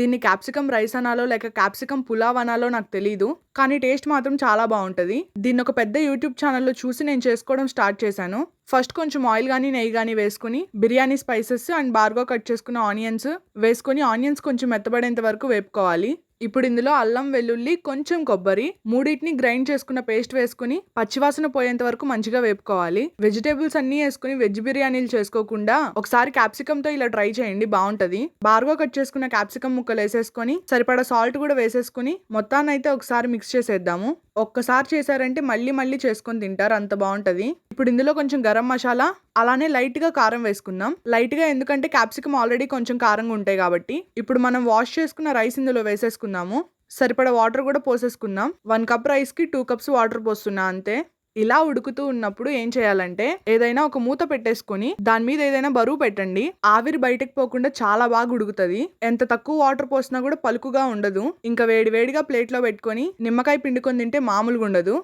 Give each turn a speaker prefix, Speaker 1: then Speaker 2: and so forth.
Speaker 1: దీన్ని capsicum rice అనాలో లేక capsicum pulao అనాలో నాకు తెలియదు కానీ టేస్ట్ మాత్రం చాలా బాగుంటుంది. దీన్ని ఒక పెద్ద యూట్యూబ్ ఛానల్లో చూసి నేను చేసుకోవడం స్టార్ట్ చేశాను. ఫస్ట్ కొంచెం ఆయిల్ కానీ నెయ్యి కానీ వేసుకుని బిర్యానీ స్పైసెస్ అండ్ బార్గో కట్ చేసుకున్న ఆనియన్స్ వేసుకొని ఆనియన్స్ కొంచెం మెత్తబడేంత వరకు వేపుకోవాలి. ఇప్పుడు ఇందులో అల్లం వెల్లుల్లి కొంచెం కొబ్బరి మూడింటిని గ్రైండ్ చేసుకున్న పేస్ట్ వేసుకుని పచ్చివాసన పోయేంత వరకు మంచిగా వేపుకోవాలి. వెజిటేబుల్స్ అన్ని వేసుకుని వెజ్ బిర్యానీలు చేసుకోకుండా ఒకసారి క్యాప్సికమ్తో ఇలా ట్రై చేయండి బాగుంటది. బార్గో కట్ చేసుకున్న క్యాప్సికమ్ ముక్కలు వేసేసుకొని సరిపడా సాల్ట్ కూడా వేసేసుకుని మొత్తాన్నైతే ఒకసారి మిక్స్ చేసేద్దాము. ఒక్కసారి చేశారంటే మళ్ళీ మళ్ళీ చేసుకొని తింటారు అంత బాగుంటది. ఇప్పుడు ఇందులో కొంచెం గరం మసాలా అలానే లైట్గా కారం వేసుకుందాం. లైట్గా ఎందుకంటే క్యాప్సికమ్ ఆల్రెడీ కొంచెం కారంగా ఉంటాయి కాబట్టి. ఇప్పుడు మనం వాష్ చేసుకున్న రైస్ ఇందులో వేసేసుకుందాము సరిపడా వాటర్ కూడా పోసేసుకుందాం వన్ కప్ రైస్కి టూ కప్స్ వాటర్ పోస్తున్నా అంతే. ఇలా ఉడుకుతూ ఉన్నప్పుడు ఏం చేయాలంటే ఏదైనా ఒక మూత పెట్టేసుకొని దాని మీద ఏదైనా బరువు పెట్టండి. ఆవిరి బయటకు పోకుండా చాలా బాగా ఉడుకుతుంది. ఎంత తక్కువ వాటర్ పోసినా కూడా పలుకుగా ఉండదు. ఇంకా వేడి వేడిగా ప్లేట్లో పెట్టుకొని నిమ్మకాయ పిండుకొని తింటే మామూలుగా ఉండదు.